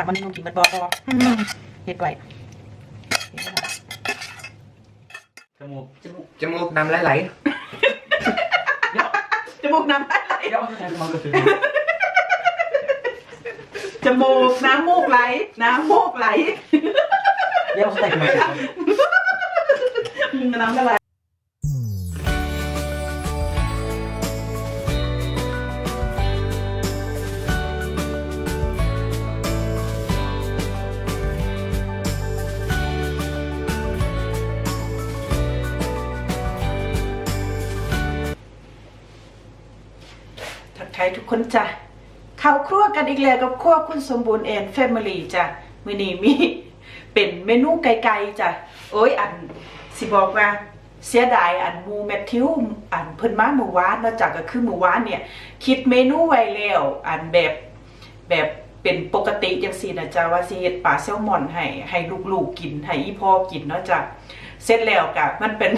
ค่ะวันนี้น้องกินบัดบอพอเฮ็ดไว้จมูกจมูกจมูกน้ำไหลไหลจมูกน้ำไหลเดี๋ยวใช้มองกระสือจมูกน้ำมูกไหล น้ำมูกไหลเดี๋ยวใส่มามึงน้ำอะไร ทุกคนจ้ะเข้าครัวกันอีกแล้วกับครัวคุณสมบูรณ์แอนแฟมิลี่จ้ะมื้อนี้มีเป็นเมนูไก่ๆจ้ะโอ้ยอันสิบอกว่าเสียดายอันมูแมทธิวอันเพิ่นมาเมื่อวานนอกจากก็คือเมื่อวานเนี่ย คิดเมนูไว้แล้วอันแบบแบบเป็นปกติจังซี่นะจ๊ะว่าสิเฮ็ดปลาแซลมอนให้ให้ลูกๆกินให้อีพ่อกินเนาะจ้ะเสร็จแล้วกะมันเป็น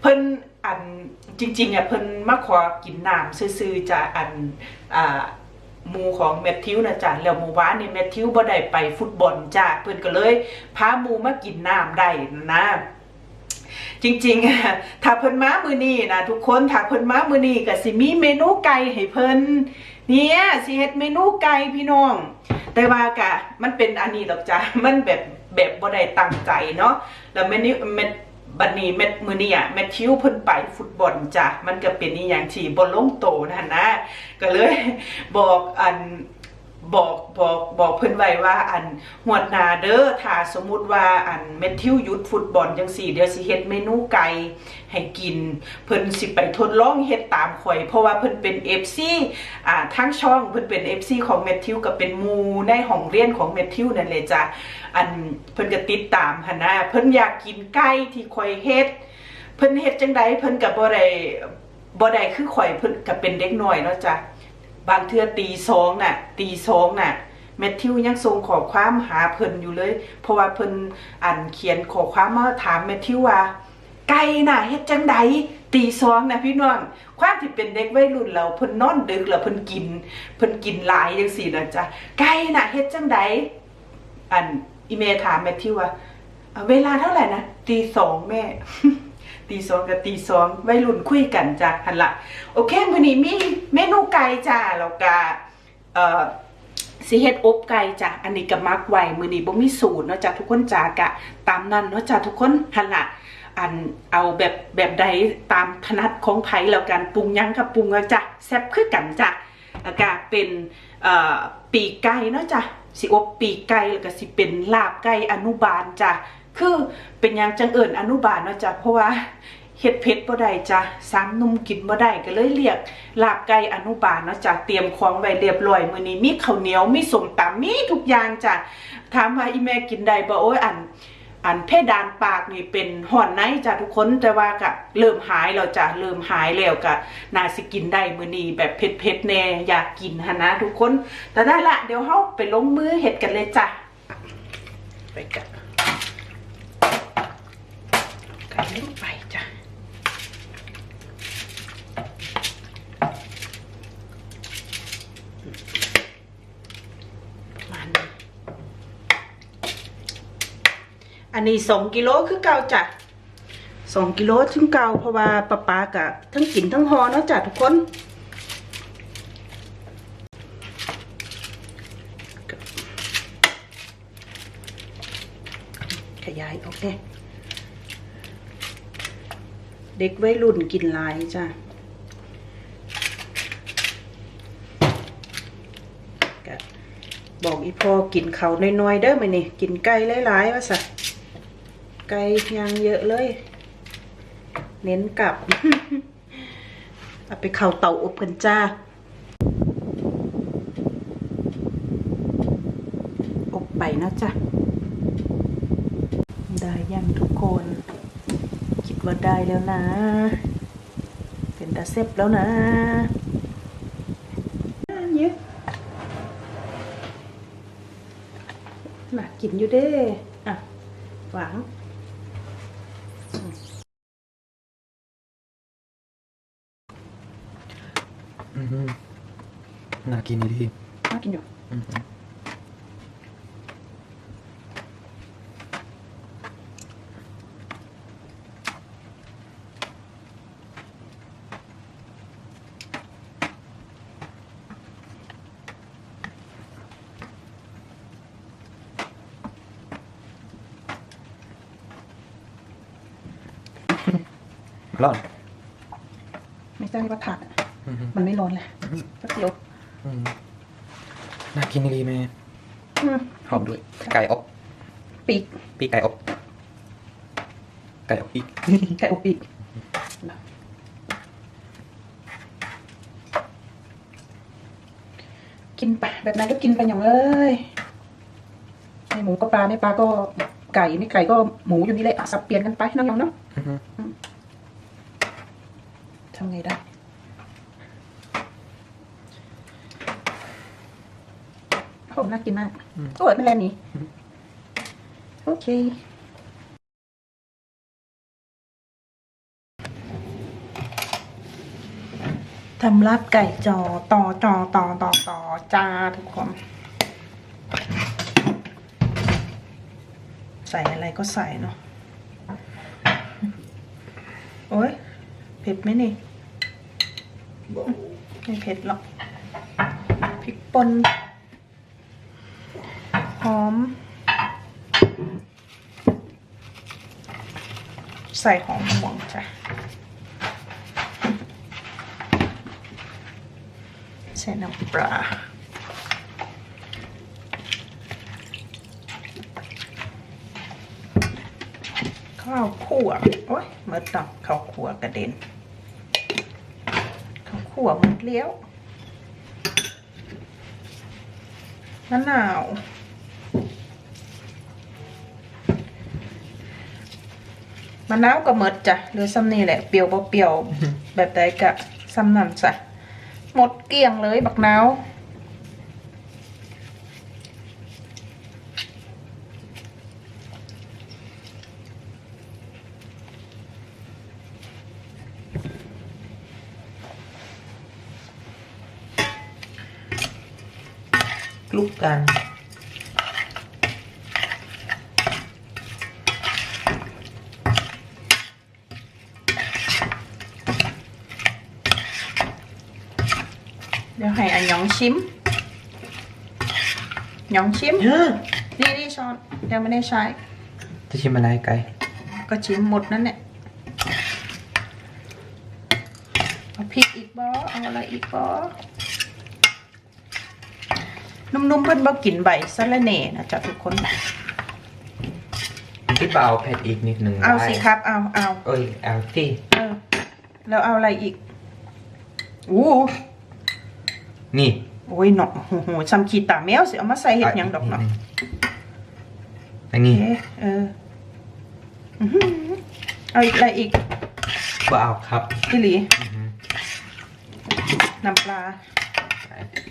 เพิ่น อันจริงๆอะเพิ่นมาขอกินน้ำซื่อๆจะอันอ่าหมูของแมทธิวนะจ้ะแล้วหมู่บ้านนี่แมทธิวบ่ได้ไปฟุตบอลจ้ะเพิ่นก็เลยพาหมูมากินน้ำได้นะจริงๆ ถ้าเพิ่นมามือนี้นะทุกคนถ้าเพิ่นมามือนี้ก็สิมีเมนูไก่ให้เพิ่นเนี่ยสิเฮ็ดเมนูไก่พี่น้อง แต่ว่ากะมันเป็นอันนี้หรอกจ้ะมันแบบแบบบ่ได้ตั้งใจเนาะแล้วแม่นี่แม่ บัดนี้แม่มื้อนี้อะแมทธิวเพิ่นไปฟุตบอลจ้ะมันก็เป็นอีอย่างที่บ่ลงโตนะนะก็เลยบอกอัน บอกบอกบอกเพิ่นไว้ว่าอันหวดนาเด้อถ้าสมมุติว่าอันแมทิวยุดฟุตบอลจังซี่เดี๋ยวสิเฮ็ดเมนูไก่ให้กิน เพิ่นสิไปทดลองเฮ็ดตามข่อย เพราะว่าเพิ่นเป็น FC อ่าทั้งช่องเพิ่นเป็น FC ของแมทิวกับเป็นมูในห้องเรียนของแมทิวนั่นเลยจ้ะอันเพิ่นก็ติดตามหั่นนะเพิ่นอยากกินไก่ที่ข่อยเฮ็ดเพิ่นเฮ็ดจังใดเพิ่นก็บ่ได้บ่ได้คือข่อยเพิ่นก็เป็นเด็กน้อยเนาะจ้ะ บางเทื่อตีสองน่ะ ตีสองน่ะแมทธิวยังส่งขอความหาเพิ่นอยู่เลย เพราะว่าเพิ่นอ่านเขียนขอความมาถามแมทธิวว่าไก่น่ะเฮ็ดจังใดตีสองนะพี่น้องความที่เป็นเด็กวัยรุ่นเราเพิ่นนอนดึกแล้วเพิ่นกินเพิ่นกินหลายจังซี่นะจ๊ะไก่น่ะเฮ็ดจังใดอันอีเมถามแมทธิวว่าเวลาเท่าไหร่นะตีสองแม่ ตีสองกับตีสองวัยรุ่นคุยกันจ้ะหันละโอเคมื้อนี้มีเมนูไก่จ้าแล้วก็เอ่อสิเฮ็ดอบไก่จ้ะอันนี้ก็มักไว้มื้อนี้บ่มีสูตรเนาะจ้ะทุกคนจ้ากะตามนั้นเนาะจ้ะทุกคนหันละอันเอาแบบแบบใดตามถนัดของไผแล้วกันปรุงยังก็ปรุงเอาจ้ะแซ่บคือกันจ้ะแล้วก็เป็นเอ่อปีกไก่เนาะจ้ะสิอบปีกไก่แล้วก็สิเป็นลาบไก่อนุบาลจ้ะ คือเป็นหยังจังเอิญอนุบาลเนาะจ้ะเพราะว่าเฮ็ดเผ็ดบ่ได้จ้ะสามนุ่มกินบ่ได้ก็เลยเรียกลาบไก่อนุบาลเนาะจ้ะเตรียมของไว้เรียบร้อยมื้อนี้มีข้าวเหนียวมีสมตำมีทุกอย่างจ้ะถามว่าอีแม่กินได้บ่โอ้ยอันอันเพดานปากนี่เป็นห่อนในจ้ะทุกคนแต่ว่าก็เริ่มหายแล้วจ้ะเริ่มหายแล้วก็น่าสิกินได้มื้อนี้แบบเผ็ดๆแน่อยากกินหั่นนะทุกคนแต่ได้ละเดี๋ยวเฮาไปลงมือเฮ็ดกันเลยจ้ะไปกัน ไก่ลงไปจ้ะมาณนี้อันนี้สองกิโลคือเก่าจ้ะสองกิโลถึงเก่าเพราะว่าปลาปากะทั้งกินทั้งหอเนาะจ้ะทุกคนขยายโอเค เด็กวัยรุ่นกินหลายจ้ะบอกอีพ่อกินเขาน้อยๆเด้อไหมนี่กินไก่หลายๆว่าสะไก่ยางเยอะเลย เน้นกลับ เอาไปเข่าเตาอบกันจ้า อบไปนะจ๊ะได้ยังทุกคน คิดว่าได้แล้วนะ เป็นตาเซบแล้วนะเยอะน่ากินอยู่เด้อะหวางน่ากินดีน่ากินอยู่ ร้อน ไม่ใช่ว่าถาดอะอือฮึ มันไม่ร้อนเลยสักเดียวอืมน่ากินดีแม่อืมหอมด้วย ไก่อบปีกปีกไก่อบไก่อบปีก ไก่อบปีกกินไปแบบนั้นก็กินไปอย่างเลยไม่หมูก็ปลาไม่ปลาก็ไก่ไม่ไก่ก็หมูอยู่นี่แหละอะสับเปลี่ยนกันไปน้องๆเนาะอือฮึ ทำไงได้โอ้น่ากินมาก โอ้ยไม่แลนี่โอเคทำลาบไก่จอต่อจอต่อต่อต่อจ้าทุกคน ใส่อะไรก็ใส่เนาะโอ้ยเผ็ดไหมนี่ ไม่เผ็ดหรอกพริกป่นหอม ใส่หอมหวงจ้ะใส่น้ำปลาข้าวคั่วโอ้ยเมื่อตอกข้าวคั่วกระเด็น ข้าวคั่วหมดเลี้ยวมะนาว มะนาวก็หมดจ้ะเหลือซ้ำนี่แหละเปรี้ยวบ่เปรี้ยวแบบใดกะซ้ำนั่นจ้ะหมดเกลี้ยงเลยบักนาว กลุกกัน เดี๋ยวให้อันยองชิมหยองชิม นี่นี่ช้อนยังไม่ได้ใช้จะชิมอะไรไก่ก็ชิมหมดนั่นแหละเอาพริกอีกบอเอาอะไรอีกบอ นุ่มๆเพิ่นบ่กินใบสะระแหน่นะจ๊ะทุกคนคิดว่าเอาเผ็ดอีกนิดหนึ่งเอาได้สิครับเอาเอาเอ้ยเอาที่เออแล้วเอาอะไรอีกอู้นี่โอ้ยเนาะโอ้โหซ้ำขีดตาแมวสิเอามาใส่เห็ดหยังดอกเนาะอันโอนี้เคเอออื้อหือเอาอีกอะไรอีกว่าเอาครับพี่หลีอือฮึน้ำปลา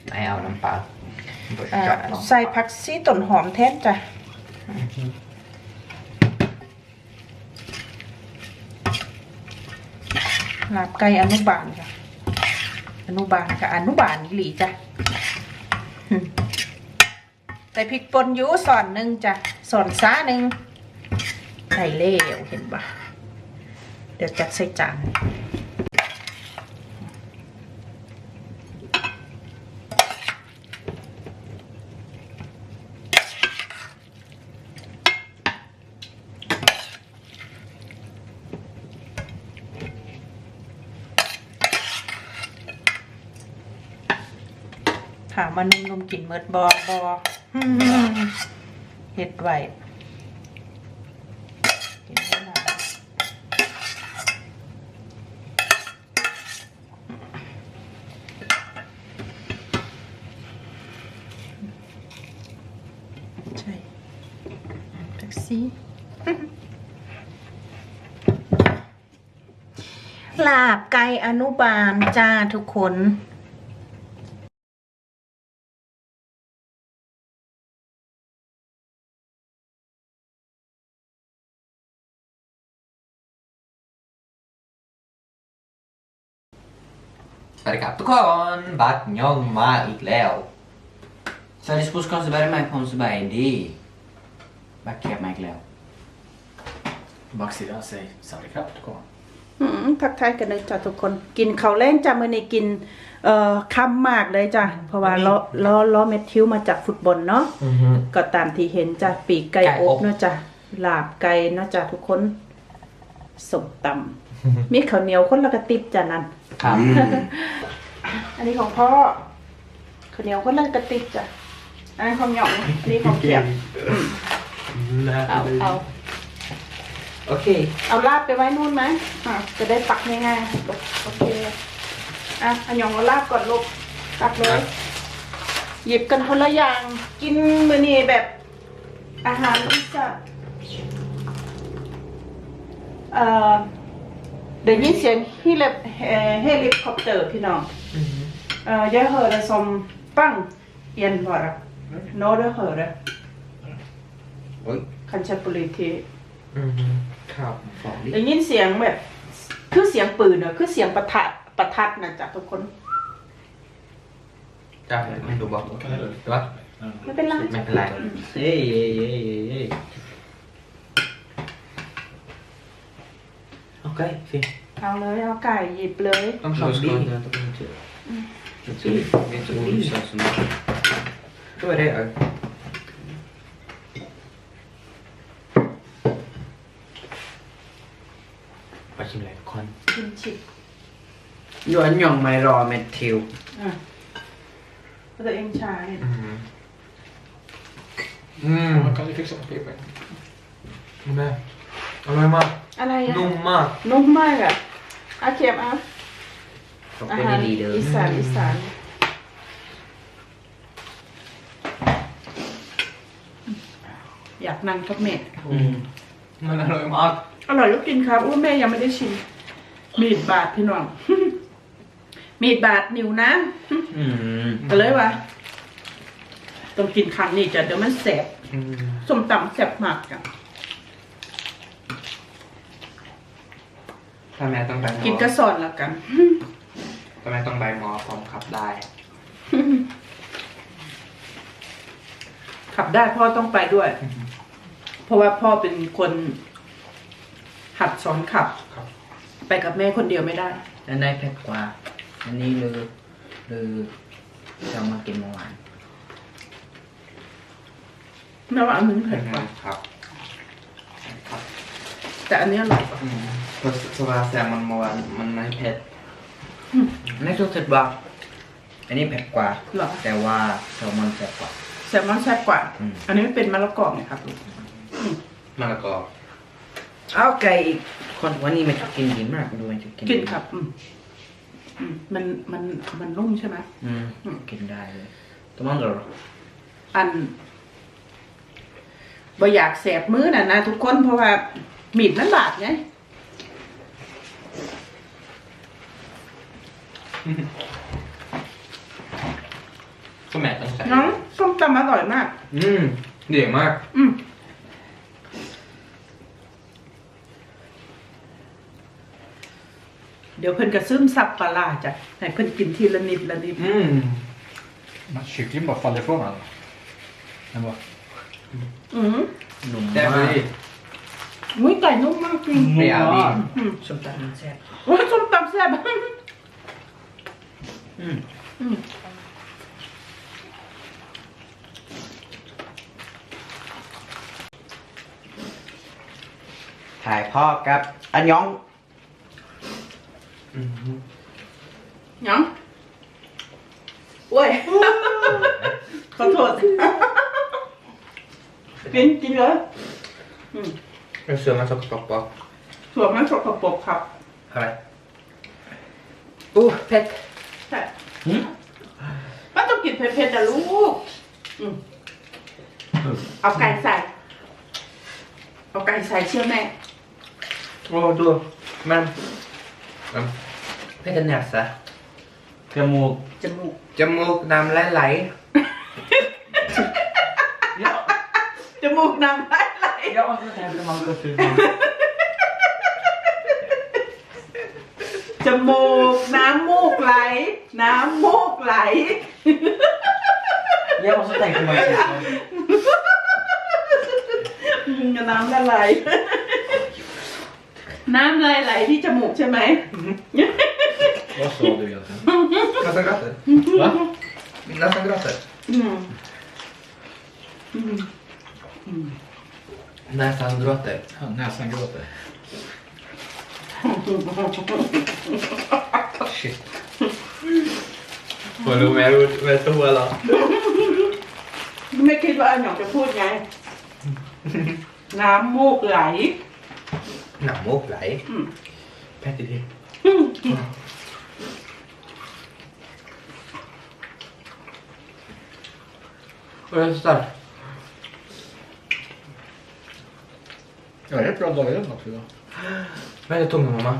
ไม่เอาน้ำปลา อ่าใส่ผักซีต้นหอมแทนจ้ะลาบไก่อนุบาลจ้ะอนุบาลกับอนุบาลอีหลีจ้ะใส่พริกป่นยูสอนหนึ่งจ้ะสอนซ้าหนึ่งใส่เล่วเห็นปะเดี๋ยวจัดใส่จาน ถามว่านุ่มๆ กินเมิดบอบออืมเห็ดไว้กินได้หลายใช่แท็กซี่ลาบไก่อนุบาลจ้าทุกคน วัสดีครับทุกคนบัตย่องมาอีกแล้ว Salis puskas sebenarnya main phone sebaidi. Bakiak main leo. บักสีอาเซสวัสดีครับทุกคนอืมทักทายกันเลยจ้ะทุกคน กินข้าวแรงจ้ะมื้อนี้กิน เอ่อค่ำมากเลยจ้ะเพราะว่าล้อล้อล้อแมทธิวมาจากฟุตบอลเนาะอือฮึก็ตามที่เห็นจ้ะปีกไก่ไก่ออบบเนาะจ้ะลาบไก่เนาะจ้ะทุกคนสมตำ มีข้าวเหนียวคนละกระติบจ้ะนั่นครับ อันนี้ของพ่อข้าวเหนียวคนละกระติบจ้ะอันนี้ของหยองอันนี้ของเกียบเอาเอา โอเค เอาลาบไปไว้นู่นไหมอะจะได้ปักง่ายๆลูกโอเค อะอันหยองเอาลาบก่อนลูกตักเลย หยิบกันคนละอย่าง กินมื้อนี้แบบอาหารอีสานเอ่อ เดี๋ยวยินเสียงฮิเลปเฮลิคอปเตอร์พี่น้อง Uh, jag hörde som bang igen bara. Nå, det hörde. โอ้ย Kanske politik. อืมครับบอกดิได้ยินเสียงแบบ คือเสียงปืนอะคือเสียงประทัดประทัดนะจ๊ะทุกคนจ้าไม่ดูบอกแต่ว่าไม่เป็นไรไม่เป็นไรเฮ้ยเฮ้ยเฮ้ย เฮ้ยโอเคสิเอาเลยเอาไก่หยิบเลย ต้องชอบดีนะต้องเจอ Så vet du vad du sa som ด้วยได้เออไปชิมเลยคอนกินชิบอยู่อันยองไม่รอเม็ดทิวอะก็จะเองใช้อืมอืม Man kan ju fixa med pepper. แม่ อร่อยมาก อะไรอะนุ่มมาก นุ่มมากอะอาเข็มอะขอบอาคุณหารดีๆเด้ออีสานอีสานอยากนั่งกับแม่ อืมมันอร่อยมาก อร่อยลูกกินครับอุ้ยแม่ยังไม่ได้ชิม มีดบาดพี่น้อง มีดบาดนิ้วนะอืมก็เลยวะต้องกินครั้งนี้จะเดี๋ยวมันแสบอืม ส้มตำแสบมากจ้ะ ถ้าแม่ต้องไปหมอกินกระสอนแล้วกันถ้าแม่ต้องไปหมอพร้อมขับได้ ขับได้พ่อต้องไปด้วย เพราะว่าพ่อเป็นคนหัดสอนขับ ครับ ไปกับแม่คนเดียวไม่ได้อันไหนเผ็ดกว่า อันนี้หรือหรือจะมากินเมื่อวาน แม่ว่าอันนึงเผ็ดกว่า ครับครับ แต่อันนี้อร่อยกว่าอืมเพราะสวาแซมมันมวนมันไม่เผ็ดอันนี้รู้สึกว่าอันนี้เผ็ดกว่า เหรอแต่ว่าแซลมอนเผ็ดกว่า แซลมอนแซ่บกว่า อืม อันนี้เป็นมะละกอไงครับลูกมะละกอเอาไก่อีกคนวันนี้มันจะกินดีมากดูมันจะกินกินครับอืมอืมมันมันมันนุ่มใช่ไหม อืมอืม กินได้เลยตัวมันเหรออันบ่อยากแสบมือน่ะนะทุกคนเพราะว่า มีดมันบาดไงก็แม่ต้องใส่น้องส้มตำอร่อยมาก อืมเดี่ยมาก อืมเดี๋ยวเพิ่นกระซึมซับปลาร้าจ้ะให้เพิ่นกินทีละนิดละนิด อืม Men kyckling bara faller ifrån alla. Den bara... อืม หนุ่มแต่พอมาก ดี อุ้ยไก่นุ่มมากจริงไม่เอาดิอืมส้มตำมันแซ่บโอ้ยส้มตำแซ่บอืมอืมถ่ายพ่อกับอันยอง อืม ยังโอ้ย ขอโทษ กินกินเลยอืม เอาเสือมาสกปรกปะถั่วมันสกปรกครับอะไรอู้เผ็ดใช่หืมมันต้องกินเผ็ดๆนะลูกอืมเอาไก่ใส่ เอาไก่ใส่เชื่อแม่โอ้ดูมันมันเผ็ดหนักซะจมูกจมูกจมูกน้ำไหลไหลจมูกน้ำไหล ไหล Jag måste hämta mat och fru จมูก น้ำมูกไหล น้ำมูกไหล Jag måste tänka mig att ๆน้ำละไหลน้ำลายไหลที่จมูกใช่ไหม Vad sa du egentligen? Nästan gråter. Va? Nästan gråter. อืมอืมอืม Nästan gråter. Ja, näsan gråter. Shit. หัวรู้ไหมรู้รู้ตัวเหรอไม่คิดว่าอันหยองจะพูดไง น้ำมูกไหลหนังมูกไหลอืมแพทย์ดีเออสัตว์ Jag är helt bra dag igen också idag. ไม่ได้ทุ่มหรอมั้ง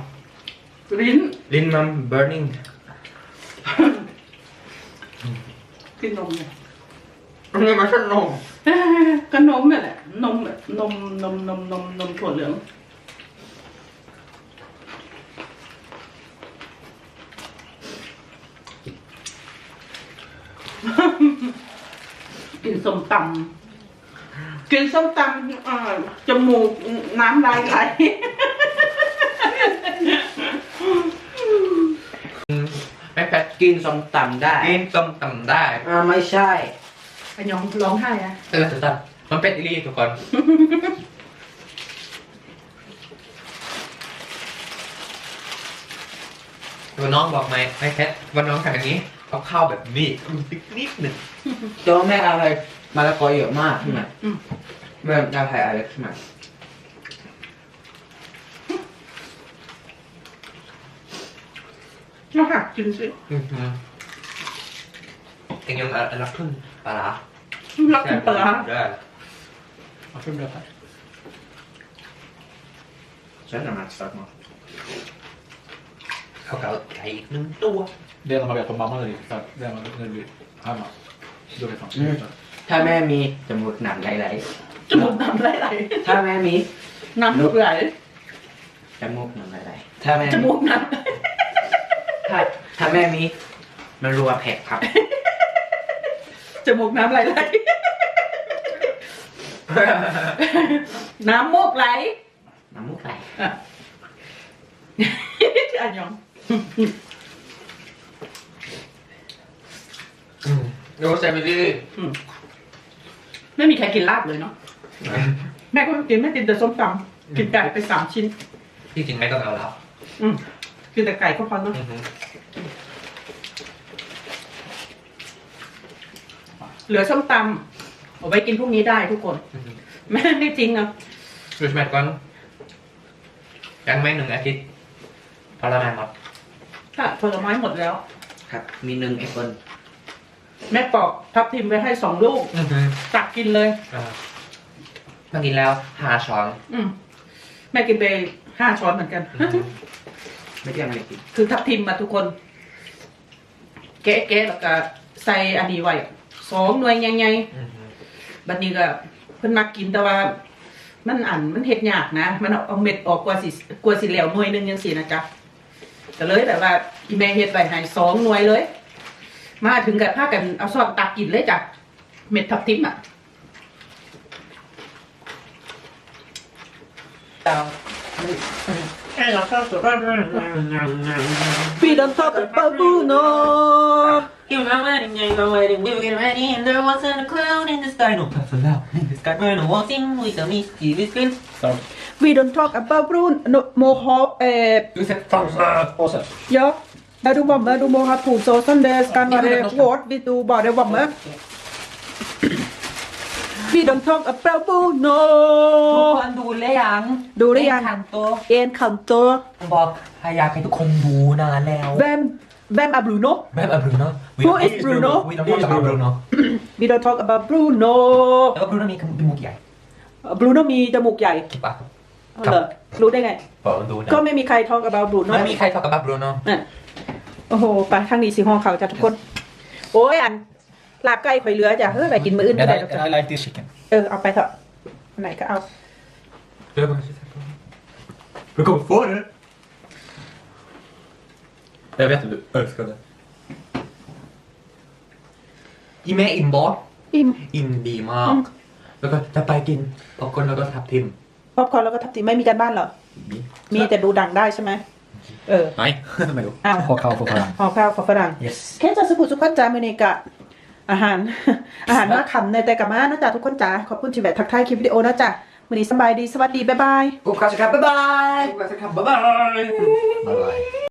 ลิ้นลิ้นมัน burning กินนมเนี่ยอันนี้มันขนมก็นมนี่ กินส้มตำกินส้มตำอ่าจมูกน้ำลายไหลแม่แพทย์กินส้มตำได้กินต้มตำได้อ่าไม่ใช่อันยองร้องไห้อะเออสัตว์มันเป็นอีลี่ทุกคนวันน้องบอกไหมแม่แพทย์วันน้องทำอย่างนี้เอาข้าวแบบนี้นิดหนึ่งตัวแม่อะไร มะละกอเยอะมากใช่ไหมอืมแม่จะใส่อะไรใช่ไหมมาหักกินสิอือหือเองยังอะรักทุ่นปลาร้ารักกินปลาร้าได้ Varför blev det här? Känner de här starkt mat? เขาเก่าไก่อีกหนึ่งตัว Det enda man vet om mamma när det är starkt, det är när det blir hemma. Då vet man. Mm. ถ้าแม่มีจมูกหนังไหลจมูกน้ำไหลไหลๆถ้าแม่มีน้ำมูกไหลจมูกหนังไหลๆถ้าแม่จมูกน้ถ้าถ้าแม่มีมันรัวแผกครับำจมูกน้ำไหลไหลน้ำมูกไหลน้ำมูกไหลอันยองอืมดูแซมิลี่อืม ไม่มีใครกินลาบเลยเนาะแม่ก็ไม่กินแม่กินแต่ส้มตำกินไก่ไปสามชิ้น ที่จริงไม่ต้องเอาแล้วอืมกินแต่ไก่ก็พอเนาะอือหือเหลือส้มตำเอาไว้กินพรุ่งนี้ได้ทุกคนอือหือแม่ไม่จริงนะดูสมัยก่อนยังไม่หนึ่งอาทิตย์พอละนานหมดค่ะผลไม้หมดแล้ว ครับ มีหนึ่งแอปเปิล แม่ปอกทับทิมไว้ให้สองลูก อือหือตักกินเลย อ่ามากินแล้วหาช้อนอืมแม่กินไปห้าช้อนเหมือนกัน อือหือไม่ได้เอามากินคือทับทิมมาทุกคน แกะแกะแล้วก็ใส่อันนี้ไว้สองหน่วยใหญ่อือหือๆบัดนี้ก็เพิ่นมักกินแต่ว่า มันอันมันเฮ็ดยากนะ มันเอาเอาเม็ดออกกว่าสิกว่าสิแล้วหน่วยหนึงจังซี่นะจ๊ะก็เลยแบบว่าอีแม่เฮ็ดไว้ให้สองหน่วยเลย มาถึงกับพากันเอาซ่อนตักกินเลยจ้ะ เม็ดทับทิมอะ We don't talk about Bruno You were wedding, you were wedding, we were getting ready, and there wasn't a cloud in the sky. No puffin out in the sky. Bruno walking with a mischievous grin. Starkt. We don't talk about Bruno no, Mohawk eh, Du ser fan Åsa. Ja, när du var med, du må ha på så som det ska vara hårt, vi du bara var med. We don't talk about ทุก Bruno คนดูหรือยังดูหรือยังเอ็นคันโต En kantor บอกอยากให้ทุกคนดูนานแล้ว Vem, vem är Bruno? แบบอะบรูโน่ Who is Bruno? We don't talk about Bruno We don't talk about Bruno แต่ว่าบรูโน่มีจมูกใหญ่ Bruno มีจมูกใหญ่คิดปะเหรอรู้ได้ไงบอกดูนะก็ไม่มีใคร talk about Bruno ไม่มีใคร talk about Bruno อะ โอ้โหไปทางนี้สิห้องเขาจ้ะทุกคน โอ้ยอันลาบไก่ข่อยเหลือจ้ะเฮ้ยไปกินมื้ออื่นก็ And ได้ I, หรอกจ้ะ and I like this chicken. เออเอาไปเถอะอันไหนก็เอา Du har bara sett på. Du kommer få det. Jag vet att du älskar det. อีแม่อินบอสอิ่มอินดีมากอืมแล้วก็จะไปกินปอกคนแล้วก็ทับทิมป๊อปคอร์นแล้วก็ทับทิมไม่มีการบ้านเหรอ มีแต่ดูดังได้ใช่ไหม เออ Nej. Men jo. Ah. Ha kaffe på varandra. ห่อข้าวฝฝรั่ง Yes. แค่จะสกุลสุขจามือเนกะ อาหาร อาหารมาขำในแต่กับมานะจ๊ะทุกคนจ๋าขอบคุณที่แบบทักทายคลิปวิดีโอนะจ๊ะมื้อนี้สำบายดีสวัสดี บ๊ายบาย Oka så kan bye bye! Bye bye! Bye bye.